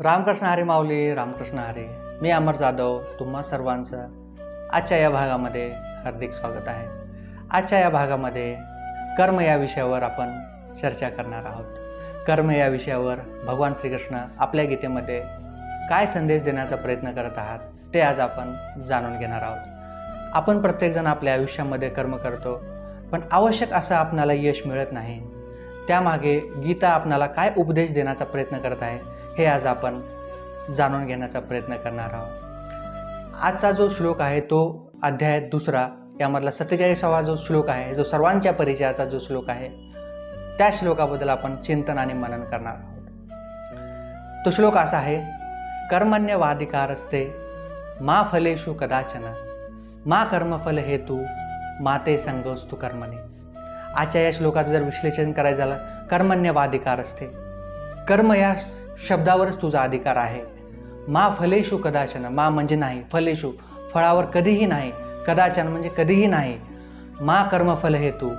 रामकृष्ण हरी माऊली रामकृष्ण हरी. मी अमर जाधव तुम्हा सर्वांचं आजच्या या भागामध्ये हार्दिक स्वागत आहे. आजच्या या भागामध्ये कर्म या विषयावर आपण चर्चा करणार आहोत. कर्म या विषयावर भगवान श्रीकृष्ण आपल्या गीतेमध्ये काय संदेश देण्याचा प्रयत्न करत आहात ते आज आपण जाणून घेणार आहोत. आपण प्रत्येकजण आपल्या आयुष्यामध्ये कर्म करतो पण आवश्यक असं आपणाला यश मिळत नाही. त्यामागे गीता आपणाला काय उपदेश देण्याचा प्रयत्न करत आहे हे आज आपण जाणून घेण्याचा प्रयत्न करणार आहोत. आजचा जो श्लोक आहे तो अध्याय दुसरा यामधला सत्तेचाळीसावा जो श्लोक आहे जो सर्वांच्या परिचयाचा जो श्लोक आहे त्या श्लोकाबद्दल आपण चिंतन आणि मनन करणार आहोत. तो श्लोक असा आहे कर्मण्यवाधिकार असते मा फलेषु कदाचन मा कर्मफल हेतू माते संगोस्तु कर्मणी. आजच्या या श्लोकाचं जर विश्लेषण करायचं झालं कर्मण्यवाधिकार असते कर्म या शब्दावरच तुझा अधिकार आहे. मा फलेषु कदाचन मा म्हणजे नाही फलेषु फळावर कधीही नाही कदाचन म्हणजे कधीही नाही. मा कर्मफल हेतू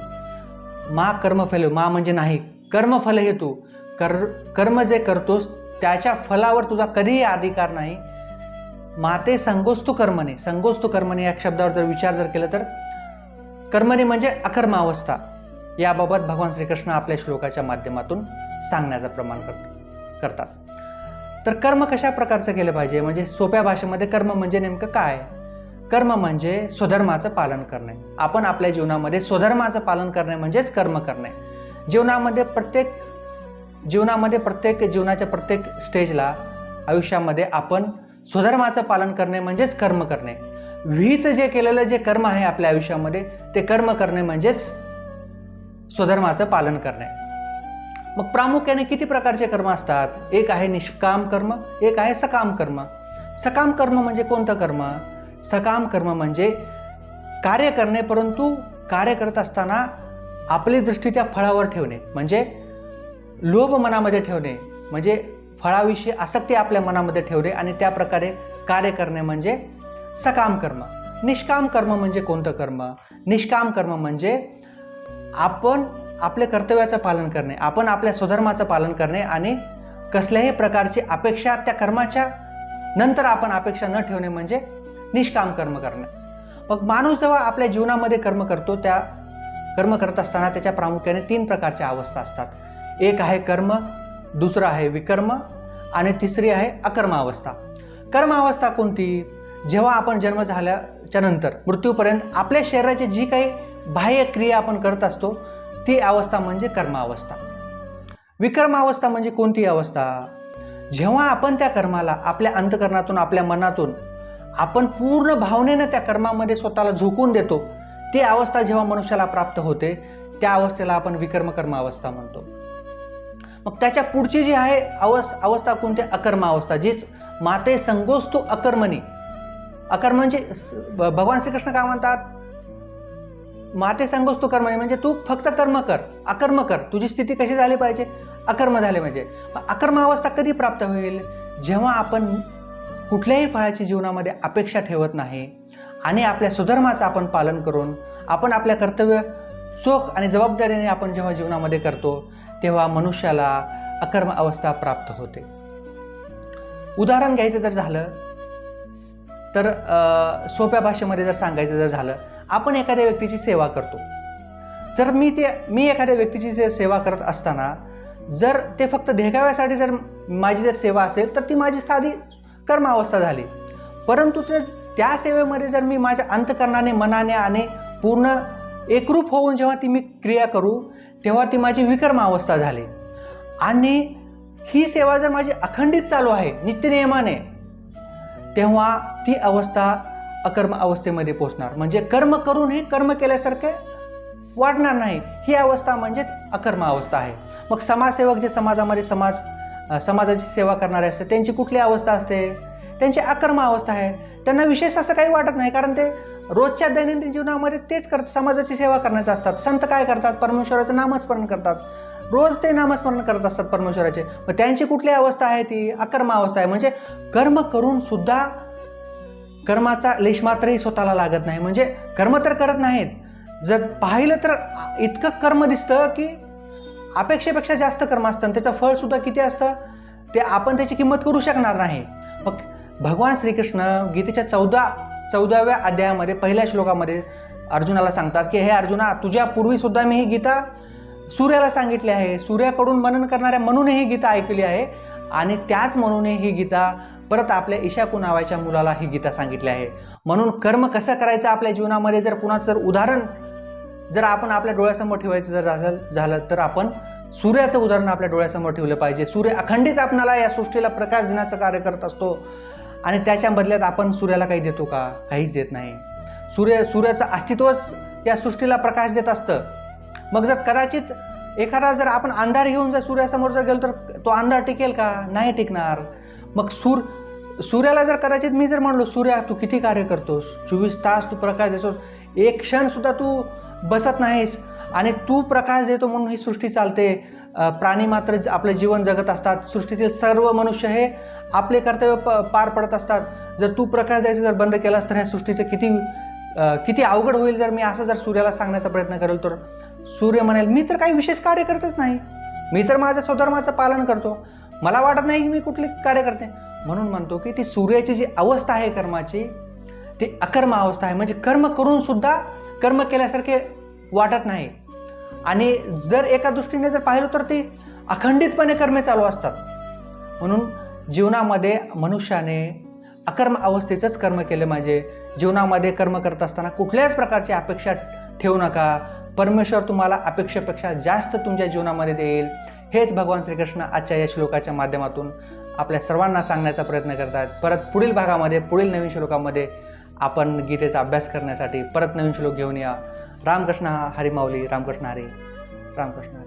मा कर्मफल मा म्हणजे नाही कर्मफल हेतू कर कर्म जे करतोस त्याच्या फलावर तुझा कधीही अधिकार नाही. माते संगोस्तु कर्मने संगोस्तु कर्मने या शब्दावर जर विचार जर केला तर कर्मने म्हणजे अकर्म अवस्था याबाबत भगवान श्रीकृष्ण आपल्या श्लोकाच्या माध्यमातून सांगण्याचं प्रमाण करतो. करतात. तर कर्म कशा प्रकारचं केलं पाहिजे? म्हणजे सोप्या भाषेमध्ये कर्म म्हणजे नेमकं काय? कर्म म्हणजे स्वधर्माचं पालन करणे. आपण आपल्या जीवनामध्ये स्वधर्माचं पालन करणे म्हणजेच कर्म करणे. जीवनामध्ये प्रत्येक जीवनामध्ये प्रत्येक जीवनाच्या प्रत्येक स्टेजला आयुष्यामध्ये आपण स्वधर्माचं पालन करणे म्हणजेच कर्म करणे. विहित जे केलेलं जे कर्म आहे आपल्या आयुष्यामध्ये ते कर्म करणे म्हणजेच स्वधर्माचं पालन करणे. मग प्रामुख्याने किती प्रकारचे कर्म असतात? एक आहे निष्काम कर्म एक आहे सकाम कर्म. सकाम कर्म म्हणजे कोणतं कर्म? सकाम कर्म म्हणजे कार्य करणे परंतु कार्य करत असताना आपली दृष्टी त्या फळावर ठेवणे म्हणजे लोभ मनामध्ये ठेवणे म्हणजे फळाविषयी आसक्ती आपल्या मनामध्ये ठेवणे आणि त्या प्रकारे कार्य करणे म्हणजे सकाम कर्म. निष्काम कर्म म्हणजे कोणतं कर्म? निष्काम कर्म म्हणजे आपण आपल्या कर्तव्याचं पालन करणे आपण आपल्या स्वधर्माचं पालन करणे आणि कसल्याही प्रकारची अपेक्षा त्या कर्माच्या नंतर आपण अपेक्षा न ठेवणे म्हणजे निष्काम कर्म करणे. मग माणूस जेव्हा आपल्या जीवनामध्ये कर्म करतो त्या कर्म करत असताना त्याच्या प्रामुख्याने तीन प्रकारच्या अवस्था असतात. एक आहे कर्म दुसरं आहे विकर्म आणि तिसरी आहे अकर्म अवस्था कर्म अवस्था कोणती? जेव्हा आपण जन्म झाल्याच्यानंतर मृत्यूपर्यंत आपल्या शरीराची जी काही बाह्य क्रिया आपण करत असतो ती अवस्था म्हणजे कर्मावस्था. विक्रमावस्था म्हणजे कोणती अवस्था? जेव्हा आपण त्या कर्माला आपल्या अंतकरणातून आपल्या मनातून आपण पूर्ण भावनेनं त्या कर्मामध्ये स्वतःला झोकून देतो ती अवस्था जेव्हा मनुष्याला प्राप्त होते त्या अवस्थेला आपण विकर्म कर्मावस्था म्हणतो. मग त्याच्या पुढची जी आहे अवस् अवस्था कोणती? अकर्म अवस्था जीच माते संगोस्तू अकर्मणी. अकर्म म्हणजे भगवान श्रीकृष्ण काय म्हणतात? माते सांगोस तू कर्म म्हणजे तू फक्त कर्म कर अकर्म कर. तुझी स्थिती कशी झाली पाहिजे? अकर्म झाले म्हणजे. अकर्म अवस्था कधी प्राप्त होईल? जेव्हा आपण कुठल्याही फळाची जीवनामध्ये अपेक्षा ठेवत नाही आणि आपल्या सुधर्माचं आपण पालन करून आपण आपल्या कर्तव्य चोख आणि जबाबदारीने आपण जेव्हा जीवनामध्ये करतो तेव्हा मनुष्याला अकर्म अवस्था प्राप्त होते. उदाहरण घ्यायचं जर झालं तर सोप्या भाषेमध्ये जर सांगायचं जर झालं आपण एखाद्या व्यक्तीची सेवा करतो. जर मी ते मी एखाद्या व्यक्तीची जे सेवा करत असताना जर ते फक्त देखाव्यासाठी जर माझी जर सेवा असेल तर ती माझी साधी कर्म अवस्था झाली. परंतु ते त्या सेवेमध्ये जर मी माझ्या अंतकरणाने मनाने आणि पूर्ण एकरूप होऊन जेव्हा ती मी क्रिया करू तेव्हा ती माझी विकर्मावस्था झाली. आणि ही सेवा जर माझी अखंडित चालू आहे नित्यनियमाने तेव्हा ती अवस्था अकर्म अवस्थेमध्ये पोचणार. म्हणजे कर्म करून हे कर्म केल्यासारखे वाढणार नाही. ही अवस्था म्हणजेच अकर्म अवस्था आहे. मग समाजसेवक जे समाजामध्ये समाज समाजाची सेवा करणारे असते त्यांची कुठली अवस्था असते? त्यांची अकर्म अवस्था आहे. त्यांना विशेष असं काही वाटत नाही कारण ते रोजच्या दैनंदिन जीवनामध्ये तेच करत समाजाची सेवा करण्याचे असतात. संत काय करतात? परमेश्वराचं नामस्मरण करतात. रोज ते नामस्मरण करत असतात परमेश्वराचे. मग त्यांची कुठली अवस्था आहे ती? अकर्म अवस्था आहे. म्हणजे कर्म करून सुद्धा कर्माचा लेशमात्रही स्वतःला लागत नाही. म्हणजे कर्म तर करत नाहीत. जर पाहिलं तर इतकं कर्म दिसतं की अपेक्षेपेक्षा जास्त कर्म असतं आणि त्याचं फळसुद्धा किती असतं? ते आपण त्याची किंमत करू शकणार नाही. मग भगवान श्रीकृष्ण गीतेच्या चौदा चौदाव्या अध्यायामध्ये पहिल्या श्लोकामध्ये अर्जुनाला सांगतात की हे अर्जुना तुझ्या पूर्वीसुद्धा मी ही गीता सूर्याला सांगितली आहे. सूर्याकडून मनन करणाऱ्या म्हणून ही गीता ऐकली आहे आणि त्याच म्हणून ही गीता परत आपल्या ईशाकू नावाच्या मुलाला ही गीता सांगितली आहे. म्हणून कर्म कसं करायचं आपल्या जीवनामध्ये? जर कुणाचं जर उदाहरण जर आपण आपल्या डोळ्यासमोर ठेवायचं जर झालं झालं तर आपण सूर्याचं उदाहरण आपल्या डोळ्यासमोर ठेवलं पाहिजे. सूर्य अखंडित आपणाला या सृष्टीला प्रकाश देण्याचं कार्य करत असतो. आणि त्याच्या बदल्यात आपण सूर्याला काही देतो का? काहीच देत नाही. सूर्य सूर्याचं अस्तित्वच या सृष्टीला प्रकाश देत असतं. मग जर कदाचित एखादा जर आपण अंधार घेऊन जर सूर्यासमोर जर गेलो तर तो अंधार टिकेल का? नाही टिकणार. मग सूर सूर्याला जर कदाचित मी जर म्हणलो सूर्या तू किती कार्य करतोस? चोवीस तास तू प्रकाश देतोस. एक क्षणसुद्धा तू बसत नाहीस आणि तू प्रकाश देतो म्हणून ही सृष्टी चालते. प्राणी मात्र ज- आपलं जीवन जगत असतात. सृष्टीतील सर्व मनुष्य हे आपले कर्तव्य प पार पडत असतात. जर तू प्रकाश द्यायचं जर बंद केलास तर ह्या सृष्टीचं किती किती अवघड होईल जर मी असं जर सूर्याला सांगण्याचा प्रयत्न करेल तर सूर्य म्हणेल मी तर काही विशेष कार्य करतच नाही. मी तर माझ्या स्वधर्माचं पालन करतो. मला वाटत नाही की मी कुठले कार्य करते म्हणून म्हणतो की ती सूर्याची जी अवस्था आहे कर्माची ती अकर्म अवस्था आहे. म्हणजे कर्म करून सुद्धा कर्म केल्यासारखे वाटत नाही. आणि जर एका दृष्टीने जर पाहिलं तर ती अखंडितपणे कर्मे चालू असतात. म्हणून जीवनामध्ये मनुष्याने अकर्म अवस्थेचंच कर्म केले पाहिजे. जीवनामध्ये कर्म करत असताना कुठल्याच प्रकारची अपेक्षा ठेवू नका. परमेश्वर तुम्हाला अपेक्षेपेक्षा जास्त तुमच्या जीवनामध्ये देईल. हेच भगवान श्रीकृष्ण आजच्या या श्लोकाच्या माध्यमातून आपल्या सर्वांना सांगण्याचा प्रयत्न करतात. परत पुढील भागामध्ये पुढील नवीन श्लोकामध्ये आपण गीतेचा अभ्यास करण्यासाठी परत नवीन श्लोक घेऊन या. रामकृष्ण हरिमाऊली रामकृष्ण हरी रामकृष्ण हरी.